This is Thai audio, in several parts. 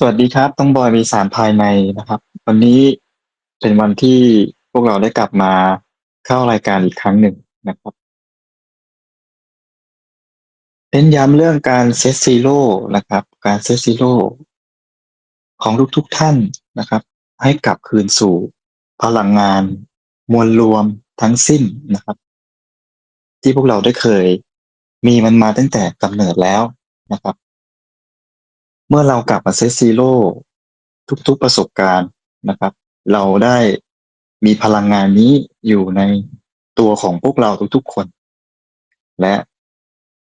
สวัสดีครับต้องบอยมีสารภายในนะครับ วันนี้เป็นวันที่พวกเราได้กลับมาเข้ารายการอีกครั้งหนึ่งนะครับเน้นย้ำเรื่องการเซตซีโร่นะครับ การเซตซีโร่ของทุกๆท่านนะครับ ให้กลับคืนสู่พลังงานมวลรวมทั้งสิ้นนะครับ ที่พวกเราได้เคยมีมันมาตั้งแต่กำเนิดแล้วนะครับ เมื่อเรากลับมาเซตซีโร่ทุกๆประสบการณ์นะครับ เราได้มีพลังงานนี้อยู่ในตัวของพวกเราทุกๆคน และ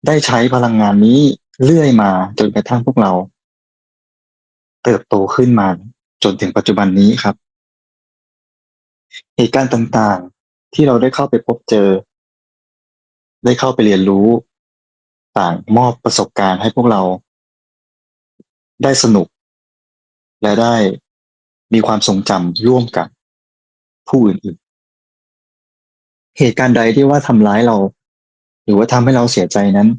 ได้ใช้พลังงานนี้เรื่อยมาจนกระทั่งพวกเรา เติบโตขึ้นมาจนถึงปัจจุบันนี้ครับ เหตุการณ์ต่างๆที่เราได้เข้าไปพบเจอ ได้เข้าไปเรียนรู้ ต่างมอบประสบการณ์ให้พวกเรา ได้สนุก และได้มีความทรงจำร่วมกับผู้อื่นๆ เหตุการณ์ใดที่ว่าทำร้ายเรา หรือว่าทำให้เราเสียใจนั้น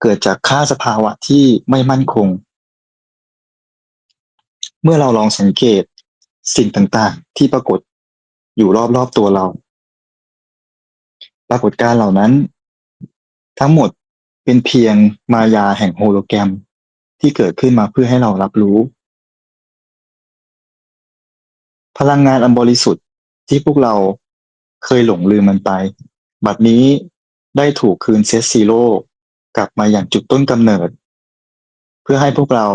เกิดจากค่าสภาวะที่ไม่มั่นคง เมื่อเราลองสังเกตสิ่งต่างๆ ที่ปรากฏอยู่รอบๆตัวเรา ปรากฏการเหล่านั้น ทั้งหมดเป็นเพียงมายาแห่งโฮโลแกรม ที่เกิดขึ้นมาเพื่อให้เรารับรู้ พลังงานอันบริสุทธิ์ที่พวกเราเคยหลงลืมมันไป บัดนี้ได้ถูกคืนเซตซีโร่กลับมาอย่างจุดต้นกำเนิด เพื่อให้พวกเรา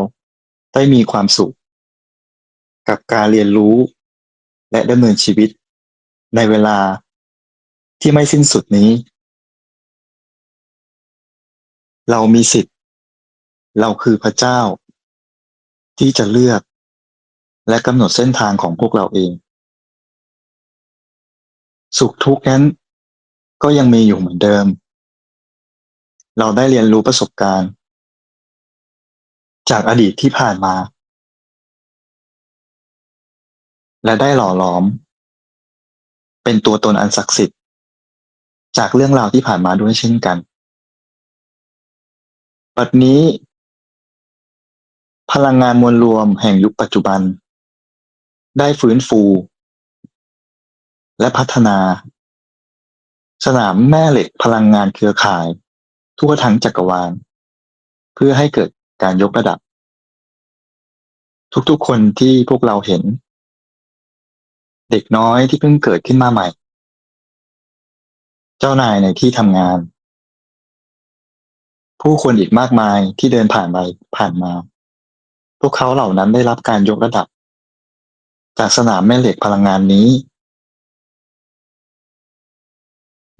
ได้มีความสุข กับการเรียนรู้ และดำเนินชีวิต ในเวลาที่ไม่สิ้นสุดนี้ เรามีสิทธิ์ เราคือพระเจ้า ที่จะเลือก และกำหนดเส้นทางของพวกเราเอง สุขทุกข์นั้น ก็ยังมีอยู่เหมือนเดิม เราได้เรียนรู้ประสบการณ์ จากอดีตที่ผ่านมา และได้หล่อหลอม เป็นตัวตนอันศักดิ์สิทธิ์ จากเรื่องราวที่ผ่านมาด้วยเช่นกันบัดนี้ พลังงานมวลรวมแห่งยุคปัจจุบัน ได้ฟื้นฟู และพัฒนา สนามแม่เหล็กพลังงานเครือข่าย ทั่วทั้งจักรวาล เพื่อให้เกิดการยกระดับ ทุกๆคนที่พวกเราเห็น เด็กน้อยที่เพิ่งเกิดขึ้นมาใหม่ เจ้านายในที่ทำงาน ผู้คนอีกมากมายที่เดินผ่านไปผ่านมา วกเขาเหล่านั้นได้รับการยกระดับ จากสนามแม่เหล็กพลังงานนี้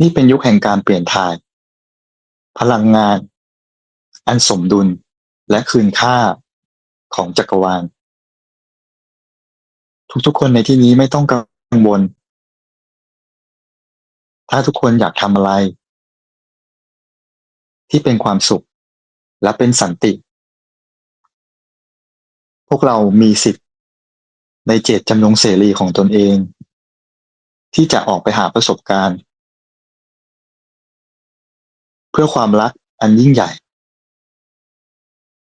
นี่เป็นยุคแห่งการเปลี่ยนถ่าย พลังงาน อันสมดุลและคืนค่าของจักรวาล ทุกๆคนในที่นี้ไม่ต้องกังวล ถ้าทุกคนอยากทำอะไร ที่เป็นความสุขและเป็นสันติ พวกเรามีสิทธิ์ในเจตจำนงเสรีของตนเอง ที่จะออกไปหาประสบการณ์ เพื่อความรักอันยิ่งใหญ่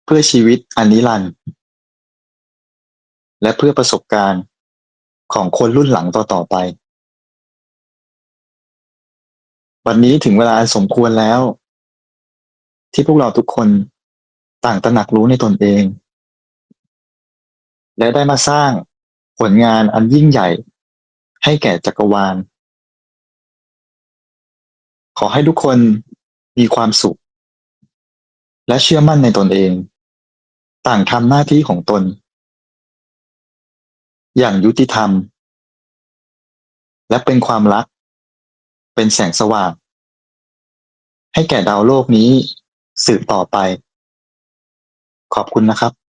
เพื่อชีวิตอันนิรันดร์และเพื่อประสบการณ์ของคนรุ่นหลังต่อๆไป วันนี้ถึงเวลาสมควรแล้ว ที่พวกเราทุกคนต่างตระหนักรู้ในตนเอง และได้มาสร้างผลงานอันยิ่งใหญ่ให้แก่จักรวาล ขอให้ทุกคนมีความสุข และเชื่อมั่นในตนเอง ต่างทำหน้าที่ของตน อย่างยุติธรรม และเป็นความรัก เป็นแสงสว่าง ให้แก่ดาวโลกนี้สืบต่อไป ขอบคุณนะครับ